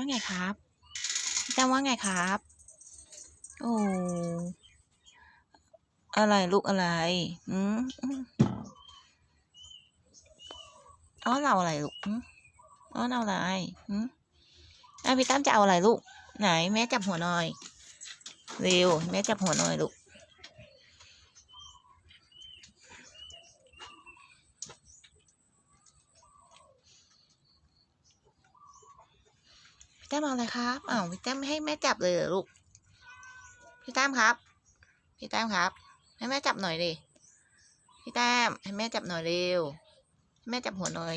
ว่าไงครับพี่ตั้มว่าไงครับ โอ้อะไรลูกอะไรอืมอืมอ้อเราอะไรลูกอืมอ้อเราอะไรอืมอะพี่ตั้มจะเอาอะไรลูก ไหนแม่จับหัวหน่อยเร็วแม่จับหัวหน่อยลูก แต้มเอาอะไรครับอ้าวพี่แต้มไม่ให้แม่จับเลยเหรอลูก พี่แต้มครับ พี่แต้มครับ ให้แม่จับหน่อยดิพี่แต้มให้แม่จับหน่อยเร็ว แม่จับหัวหน่อย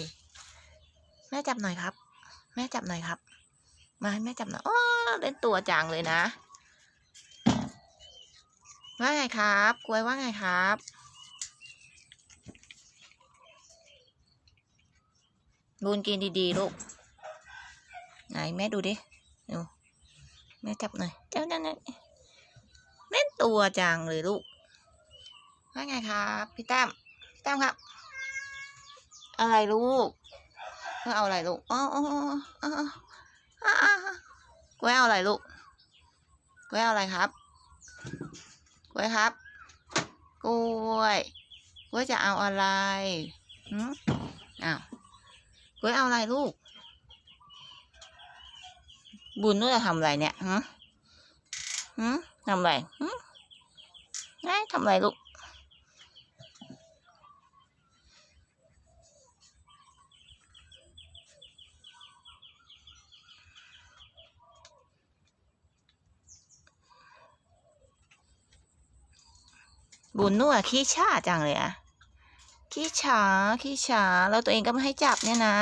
แม่จับหน่อยครับ แม่จับหน่อยครับ มาให้แม่จับหน่อยอ้อเล่นตัวจังเลยนะ ว่าไงครับ กล้วยว่าไงครับบูนกินดีๆลูก ไหนแม่ดูดิดูแม่จับหน่อยเจ้านั่นน่ะเล่นตัวจังเลยลูกว่าไงครับพี่แต้มพี่แต้มครับ อะไรลูกเธอเอาอะไรลูกอ๋ออ๋ออ๋อกล้วยเอาอะไรลูกกล้วยเอาอะไรครับกล้วยครับกล้วยกล้วยจะเอาอะไรหืมอ้าวกล้วยเอาอะไรลูก บุญนู้จะทำอะไรเนี่ยหืมหืมทำอะไรหืมไงทำอะไรลูก บุญนู่อะขี้ฉาจังเลยอะขี้ฉาขี้ฉาแล้วตัวเองก็ไม่ให้จับเนี่ยนะ